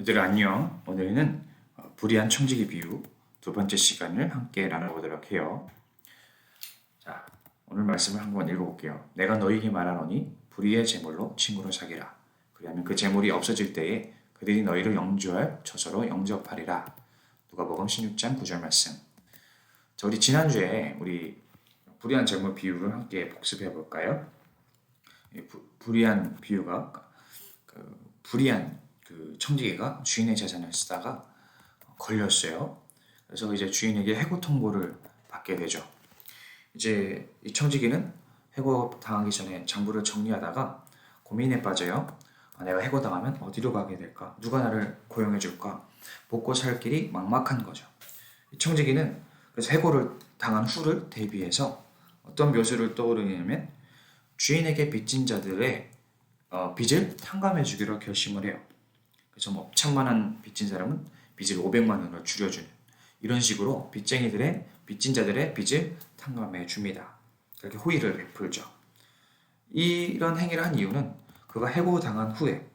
얘들 안녕. 오늘은 어, 불이한 청지기 비유 두 번째 시간을 함께 나눠보도록 해요. 자, 오늘 말씀을 한번 읽어볼게요. 내가 너희에게 말하노니 불의의 재물로 친구를 사귀라. 그리하면 그 재물이 없어질 때에 그들이 너희를 영주할 처소로 영접하리라. 누가복음 16장 9절 말씀. 자, 우리 지난주에 우리 불의한 재물 비유를 함께 복습해 볼까요? 불의한 비유가 그 불의한 그 청지기가 주인의 재산을 쓰다가 걸렸어요. 그래서 이제 주인에게 해고 통보를 받게 되죠. 이제 이 청지기는 해고 당하기 전에 장부를 정리하다가 고민에 빠져요. 아, 내가 해고 당하면 어디로 가게 될까? 누가 나를 고용해 줄까? 먹고 살 길이 막막한 거죠. 이 청지기는 그래서 해고를 당한 후를 대비해서 어떤 묘수를 떠오르냐면 주인에게 빚진 자들의 어, 빚을 탕감해 주기로 결심을 해요. 그래서 뭐 천만원 빚진 사람은 빚을 500만 원으로 줄여주는 이런 식으로 빚쟁이들의 빚진 자들의 빚을 탕감해 줍니다. 그렇게 호의를 베풀죠. 이런 행위를 한 이유는 그가 해고 당한 후에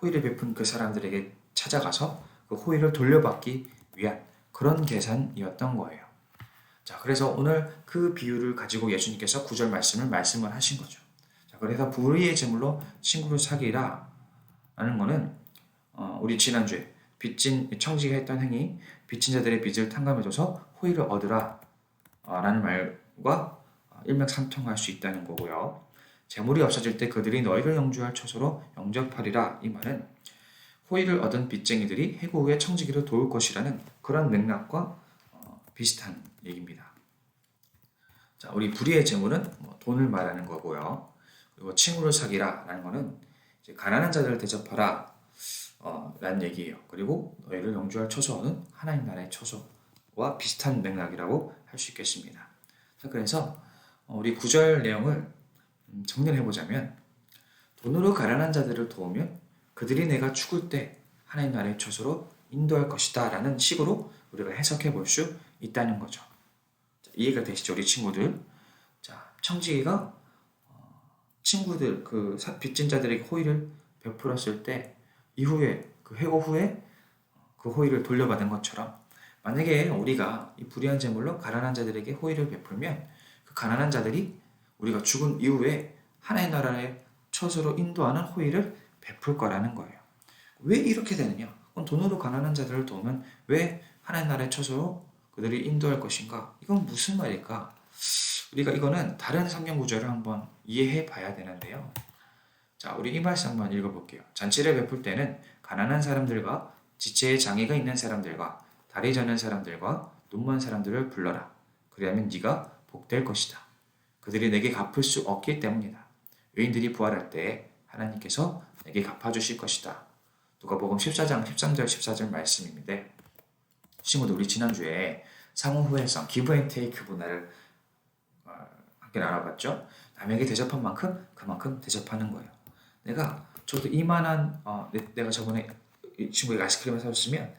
호의를 베푼 그 사람들에게 찾아가서 그 호의를 돌려받기 위한 그런 계산이었던 거예요. 자, 그래서 오늘 그 비유를 가지고 예수님께서 구절 말씀을 말씀을 하신 거죠. 자, 그래서 불의의 제물로 친구를 사귀라 라는 거는 어, 우리 지난주에 빚진 청지가 했던 행위 빚진 자들의 빚을 탕감해줘서 호의를 얻으라 어, 라는 말과 일맥상통할 수 있다는 거고요. 재물이 없어질 때 그들이 너희를 영주할 처소로 영접하리라 이 말은 호의를 얻은 빚쟁이들이 해고 후에 청지기를 도울 것이라는 그런 맥락과 어, 비슷한 얘기입니다. 자, 우리 불의의 재물은 뭐 돈을 말하는 거고요. 그리고 친구를 사귀라라는 거는 가난한 자들을 대접하라 어, 라는 얘기예요. 그리고 너희를 영주할 처소는 하나님 나라의 처소와 비슷한 맥락이라고 할 수 있겠습니다. 자, 그래서 어, 우리 구절 내용을 음, 정리를 해보자면 돈으로 가난한 자들을 도우면 그들이 내가 죽을 때 하나님 나라의 처소로 인도할 것이다 라는 식으로 우리가 해석해 볼 수 있다는 거죠. 자, 이해가 되시죠, 우리 친구들? 자, 청지기가 어, 친구들 그 사- 빚진 자들에게 호의를 베풀었을 때 이후에 그 해고 후에 그 호의를 돌려받은 것처럼 만약에 우리가 이 불의한 재물로 가난한 자들에게 호의를 베풀면 그 가난한 자들이 우리가 죽은 이후에 하나의 나라의 처소로 인도하는 호의를 베풀 거라는 거예요. 왜 이렇게 되느냐? 그럼 돈으로 가난한 자들을 도우면 왜 하나의 나라의 처소로 그들이 인도할 것인가? 이건 무슨 말일까? 우리가 이거는 다른 성경 구절을 한번 이해해 봐야 되는데요. 자, 우리 이 말씀 한번 읽어볼게요. 잔치를 베풀 때는 가난한 사람들과 지체에 장애가 있는 사람들과 다리 저는 사람들과 눈먼 사람들을 불러라. 그리하면 네가 복될 것이다. 그들이 내게 갚을 수 없기 때문이다. 의인들이 부활할 때 하나님께서 내게 갚아주실 것이다. 누가복음 14장 13절 14절 말씀입니다. 친구들 우리 지난주에 상호 후회성 기브 앤 테이크 문화를 어, 함께 나눠봤죠. 남에게 대접한 만큼 그만큼 대접하는 거예요. 내가 저도 이만한 어, 내, 내가 저번에 이 친구에게 아이스크림을 사줬으면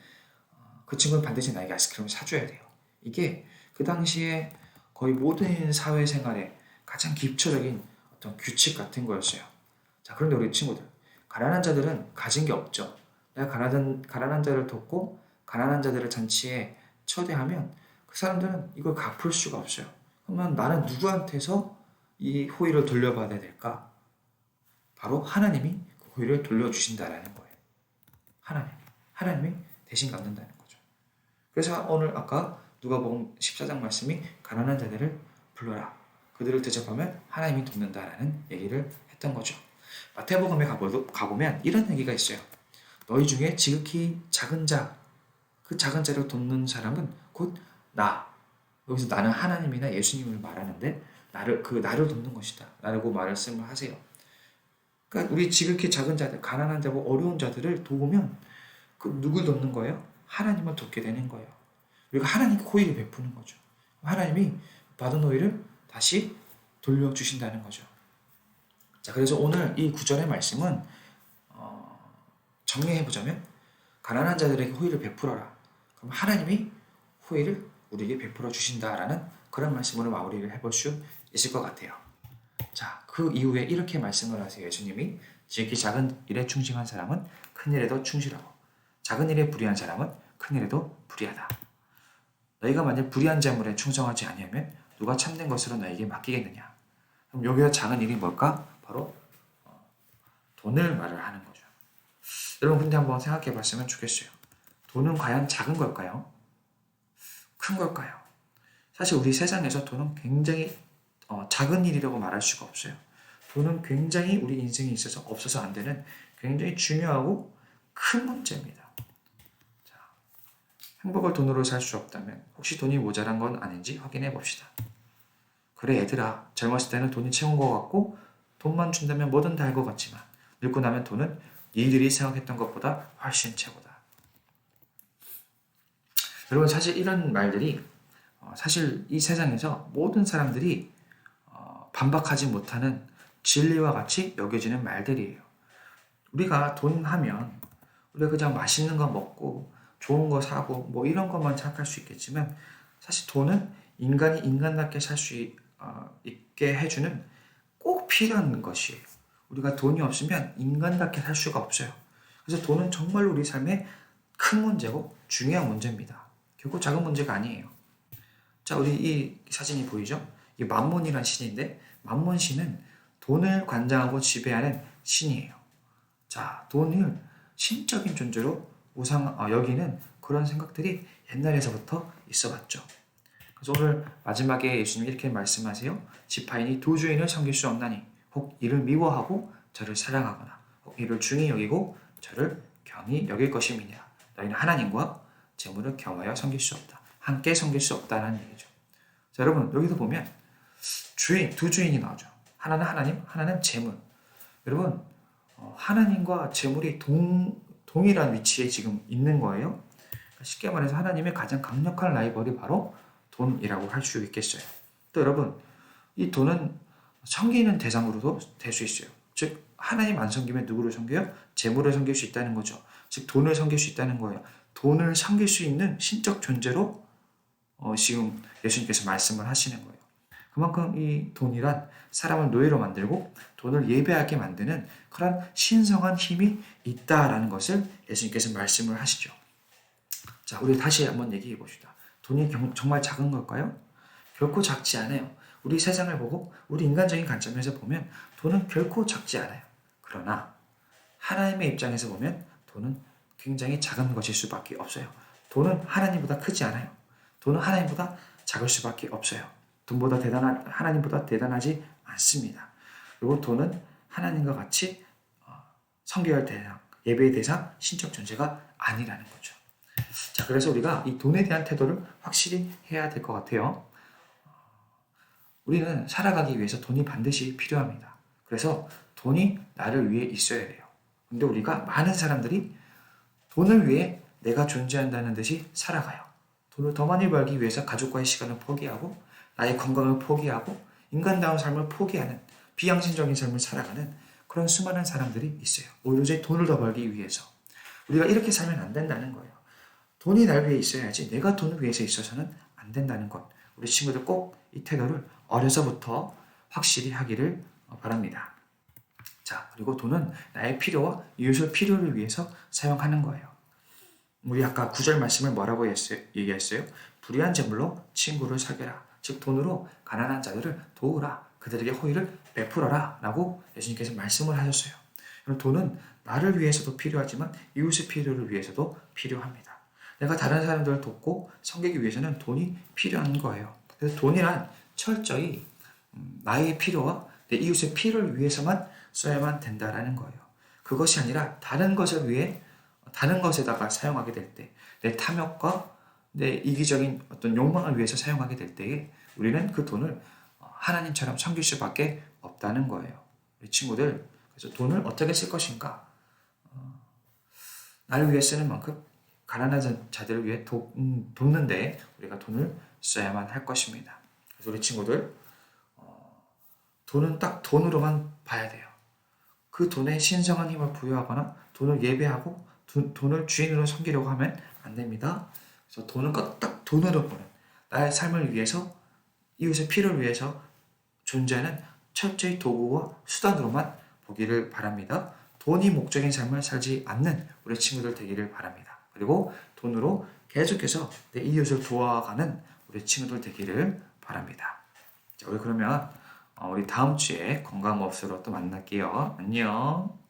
어, 그 친구는 반드시 나에게 아이스크림을 사줘야 돼요. 이게 그 당시에 거의 모든 사회생활에 가장 기초적인 어떤 규칙 같은 거였어요. 자, 그런데 우리 친구들, 가난한 자들은 가진 게 없죠. 내가 가난한, 가난한 자를 돕고 가난한 자들을 잔치에 초대하면 그 사람들은 이걸 갚을 수가 없어요. 그러면 나는 누구한테서 이 호의를 돌려받아야 될까? 바로 하나님이 그 호의를 돌려주신다라는 거예요. 하나님, 하나님이 대신 갚는다는 거죠. 그래서 오늘 아까 누가복음 14장 말씀이 가난한 자들을 불러라. 그들을 대접하면 하나님이 돕는다라는 얘기를 했던 거죠. 마태복음에 가보, 가보면 이런 얘기가 있어요. 너희 중에 지극히 작은 자, 그 작은 자를 돕는 사람은 곧 나. 여기서 나는 하나님이나 예수님을 말하는데 나를 그 나를 돕는 것이다. 라고 말씀을 하세요. 그러니까 우리 지극히 작은 자들, 가난한 자고 어려운 자들을 도우면 그 누굴 돕는 거예요? 하나님을 돕게 되는 거예요. 우리가 하나님께 호의를 베푸는 거죠. 하나님이 받은 호의를 다시 돌려주신다는 거죠. 자, 그래서 오늘 이 구절의 말씀은 어, 정리해 보자면 가난한 자들에게 호의를 베풀어라. 그럼 하나님이 호의를 우리에게 베풀어 주신다라는 그런 말씀으로 마무리를 해볼 수 있을 것 같아요. 자, 그 이후에 이렇게 말씀을 하세요. 예수님이 지극히 작은 일에 충실한 사람은 큰 일에도 충실하고 작은 일에 불의한 사람은 큰 일에도 불의하다. 너희가 만약 불의한 재물에 충성하지 아니하면 누가 참된 것으로 너에게 맡기겠느냐? 그럼 여기서 작은 일이 뭘까? 바로 어, 돈을 말을 하는 거죠. 여러분 근데 한번 생각해 봤으면 좋겠어요. 돈은 과연 작은 걸까요? 큰 걸까요? 사실 우리 세상에서 돈은 굉장히 어, 작은 일이라고 말할 수가 없어요. 돈은 굉장히 우리 인생에 있어서 없어서 안 되는 굉장히 중요하고 큰 문제입니다. 자, 행복을 돈으로 살 수 없다면 혹시 돈이 모자란 건 아닌지 확인해 봅시다. 그래 얘들아 젊었을 때는 돈이 채운 것 같고 돈만 준다면 뭐든 다 할 것 같지만 늙고 나면 돈은 니들이 생각했던 것보다 훨씬 최고다. 여러분 사실 이런 말들이 어, 사실 이 세상에서 모든 사람들이 어, 반박하지 못하는 진리와 같이 여겨지는 말들이에요. 우리가 돈 하면 우리가 그냥 맛있는 거 먹고 좋은 거 사고 뭐 이런 것만 생각할 수 있겠지만 사실 돈은 인간이 인간답게 살 수 있게 해주는 꼭 필요한 것이에요. 우리가 돈이 없으면 인간답게 살 수가 없어요. 그래서 돈은 정말로 우리 삶에 큰 문제고 중요한 문제입니다. 결코 작은 문제가 아니에요. 자, 우리 이 사진이 보이죠? 이 만몬이라는 신인데 만몬 신은 돈을 관장하고 지배하는 신이에요. 자, 돈을 신적인 존재로 우상 어, 여기는 그런 생각들이 옛날에서부터 있어왔죠. 그래서 오늘 마지막에 예수님이 이렇게 말씀하세요. 지파인이 두 주인을 섬길 수 없나니 혹 이를 미워하고 저를 사랑하거나 혹 이를 중히 여기고 저를 경히 여길 것임이냐. 너희는 하나님과 재물을 겸하여 섬길 수 없다. 함께 섬길 수 없다는 얘기죠. 자, 여러분 여기서 보면 주인 두 주인이 나오죠. 하나는 하나님, 하나는 재물. 여러분 어, 하나님과 재물이 동 동일한 위치에 지금 있는 거예요. 쉽게 말해서 하나님의 가장 강력한 라이벌이 바로 돈이라고 할 수 있겠어요. 또 여러분 이 돈은 섬기는 대상으로도 될 수 있어요. 즉 하나님 안 섬기면 누구를 섬겨요? 재물을 섬길 수 있다는 거죠. 즉 돈을 섬길 수 있다는 거예요. 돈을 섬길 수 있는 신적 존재로 어, 지금 예수님께서 말씀을 하시는 거예요. 그만큼 이 돈이란 사람을 노예로 만들고 돈을 예배하게 만드는 그런 신성한 힘이 있다라는 것을 예수님께서 말씀을 하시죠. 자, 우리 다시 한번 얘기해 봅시다. 돈이 정말 작은 걸까요? 결코 작지 않아요. 우리 세상을 보고 우리 인간적인 관점에서 보면 돈은 결코 작지 않아요. 그러나 하나님의 입장에서 보면 돈은 굉장히 작은 것일 수밖에 없어요. 돈은 하나님보다 크지 않아요. 돈은 하나님보다 작을 수밖에 없어요. 돈보다 대단한 하나님보다 대단하지 않습니다. 그리고 돈은 하나님과 같이 어, 성교할 대상, 예배의 대상, 신적 존재가 아니라는 거죠. 자, 그래서 우리가 이 돈에 대한 태도를 확실히 해야 될 것 같아요. 우리는 살아가기 위해서 돈이 반드시 필요합니다. 그래서 돈이 나를 위해 있어야 돼요. 근데 우리가 많은 사람들이 돈을 위해 내가 존재한다는 듯이 살아가요. 돈을 더 많이 벌기 위해서 가족과의 시간을 포기하고 나의 건강을 포기하고 인간다운 삶을 포기하는 비양심적인 삶을 살아가는 그런 수많은 사람들이 있어요. 오로지 돈을 더 벌기 위해서. 우리가 이렇게 살면 안 된다는 거예요. 돈이 날 위해 있어야지 내가 돈을 위해서 있어서는 안 된다는 것. 우리 친구들 꼭 이 태도를 어려서부터 확실히 하기를 바랍니다. 자, 그리고 돈은 나의 필요와 이웃의 필요를 위해서 사용하는 거예요. 우리 아까 구절 말씀을 뭐라고 했어요? 얘기했어요? 불의한 재물로 친구를 사귀라. 즉 돈으로 가난한 자들을 도우라. 그들에게 호의를 베풀어라. 라고 예수님께서 말씀을 하셨어요. 돈은 나를 위해서도 필요하지만 이웃의 필요를 위해서도 필요합니다. 내가 다른 사람들을 돕고 섬기기 위해서는 돈이 필요한 거예요. 그래서 돈이란 철저히 음, 나의 필요와 내 이웃의 필요를 위해서만 써야만 된다라는 거예요. 그것이 아니라 다른 것을 위해 다른 것에다가 사용하게 될 때, 내 탐욕과 내 이기적인 어떤 욕망을 위해서 사용하게 될 때에 우리는 그 돈을 하나님처럼 섬길 수밖에 없다는 거예요. 우리 친구들, 그래서 돈을 어떻게 쓸 것인가? 어, 나를 위해 쓰는 만큼 가난한 자들을 위해 도, 음, 돕는데 우리가 돈을 써야만 할 것입니다. 그래서 우리 친구들, 어, 돈은 딱 돈으로만 봐야 돼요. 그 돈에 신성한 힘을 부여하거나 돈을 예배하고 두, 돈을 주인으로 섬기려고 하면 안 됩니다. 그래서 돈은 딱 돈으로 보는 나의 삶을 위해서 이웃의 필요를 위해서 존재하는 철저히 도구와 수단으로만 보기를 바랍니다. 돈이 목적인 삶을 살지 않는 우리 친구들 되기를 바랍니다. 그리고 돈으로 계속해서 내 이웃을 도와가는 우리 친구들 되기를 바랍니다. 자, 우리 그러면 어, 우리 다음 주에 건강법수로 또 만날게요. 안녕.